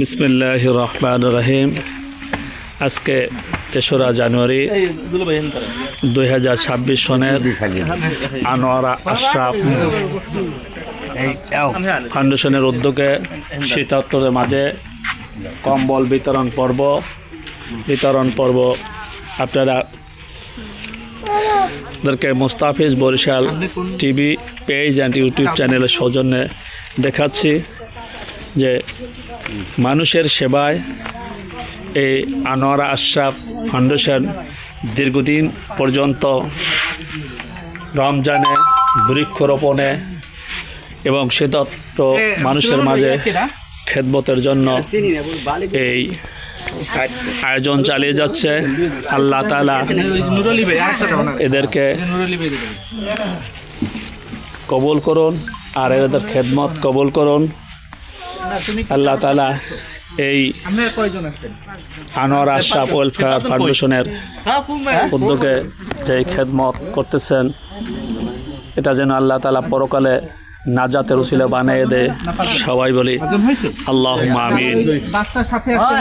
বিসমিল্লাহ রহমান রহিম। আজকে তেসরা জানুয়ারি দুই হাজার ছাব্বিশ সনের আনোয়ারা আশরাফ ফাউন্ডেশনের উদ্যোগে শীতাত্তরের মাঝে কম্বল বিতরণ পর্ব। বিতরণ পর্ব আপনারা তাদেরকে Mustafiz Barishal TV page and YouTube চ্যানেলের সৌজন্যে দেখাচ্ছি। যে মানুষের সেবায় এই আনোয়ারা আশরাফ ফাউন্ডেশন দীর্ঘদিন পর্যন্ত রমজানে বৃক্ষরোপণে এবং শীতত্ব মানুষের মাঝে খেদমতের জন্য এই আয়োজন চালিয়ে যাচ্ছে। আল্লাহ তালা এদেরকে কবুল করুন আর এদের খেদমত কবুল করুন। আল্লাহ তালা এই আনোয়ার আশরাফ ওয়েলফেয়ার ফাউন্ডেশনের উদ্যোগে যে খেদমত করতেছেন এটা যেন আল্লাহ তালা পরকালে নাজাতের উসিলে বানিয়ে দেয়। সবাই বলি আল্লাহ আমিন।